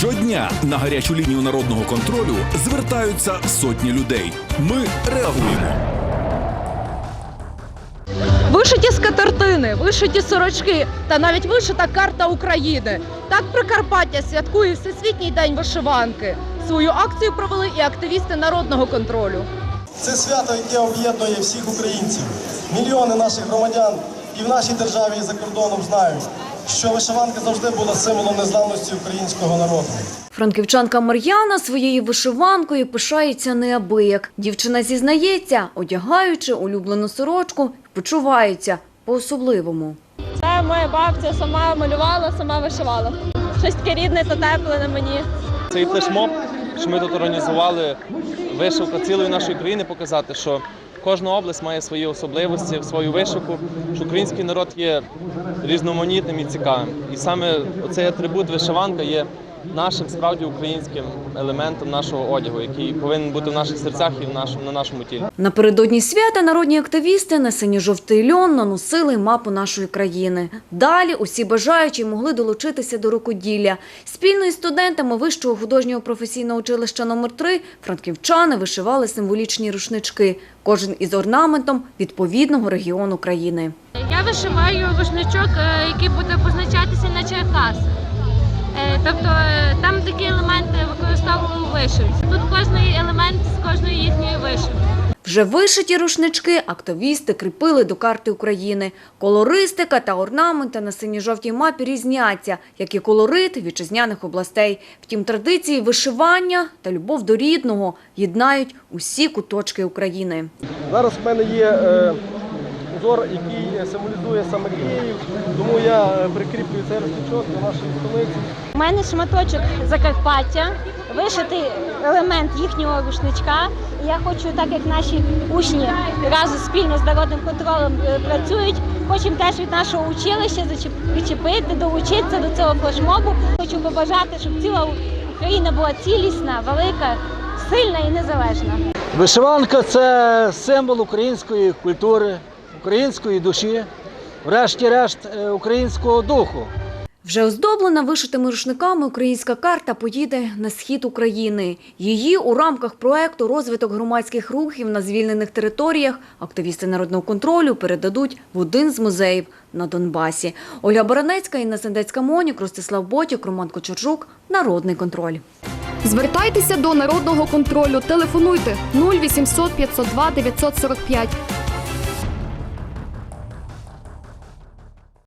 Щодня на гарячу лінію народного контролю звертаються сотні людей. Ми реагуємо. Вишиті скатертини, вишиті сорочки та навіть вишита карта України. Так Прикарпаття святкує Всесвітній день вишиванки. Свою акцію провели і активісти народного контролю. Це свято, яке об'єднує всіх українців. Мільйони наших громадян і в нашій державі, і за кордоном знають, що вишиванка завжди була символом незламності українського народу. Франківчанка Мар'яна своєю вишиванкою пишається неабияк. Дівчина зізнається, одягаючи улюблену сорочку, почувається по-особливому. Це моя бабця сама малювала, сама вишивала. Щось таке рідне та тепле на мені. Цей флешмоб, що ми тут організували, вишивка цілої нашої країни, показати, що кожна область має свої особливості, свою вишивку, що український народ є різноманітним і цікавим. І саме цей атрибут вишиванка є нашим справді українським елементом нашого одягу, який повинен бути в наших серцях і в нашому, на нашому тілі. Напередодні свята народні активісти на синьо-жовтий льон наносили мапу нашої країни. Далі усі бажаючі могли долучитися до рукоділля. Спільно із студентами Вищого художнього професійного училища номер 3 франківчани вишивали символічні рушнички, кожен із орнаментом відповідного регіону країни. Я вишиваю рушничок, е, який буде позначатися на Черкаси. Е, Тобто е, там такі елементи використовували у вишивці. Тут кожний елемент з кожної їхньої вишивки. Вже вишиті рушнички активісти кріпили до карти України. Колористика та орнаменти на синьо-жовтій мапі різняться, як і колорит вітчизняних областей. Втім, традиції вишивання та любов до рідного єднають усі куточки України. Зараз в мене є е, узор, який символізує саме Київ, тому я е, прикріплюю цей рушничок до нашої столиці. У мене шматочок Закарпаття, вишитий елемент їхнього рушничка. Я хочу, так як наші учні разом спільно з народним контролем е, працюють, хочемо теж від нашого училища зачеп- відчепити, долучитися до цього флешмобу. Хочу побажати, щоб ціла Україна була цілісна, велика, сильна і незалежна. Вишиванка це символ української культури, української душі, врешті-решт е, українського духу. Вже оздоблена вишитими рушниками українська карта поїде на схід України. Її у рамках проекту «Розвиток громадських рухів на звільнених територіях» активісти народного контролю передадуть в один з музеїв на Донбасі. Ольга Баранецька, Інна Сендецька Монік, Ростислав Ботік, Роман Кочержук. Народний контроль. Звертайтеся до народного контролю. Телефонуйте 0800 502 945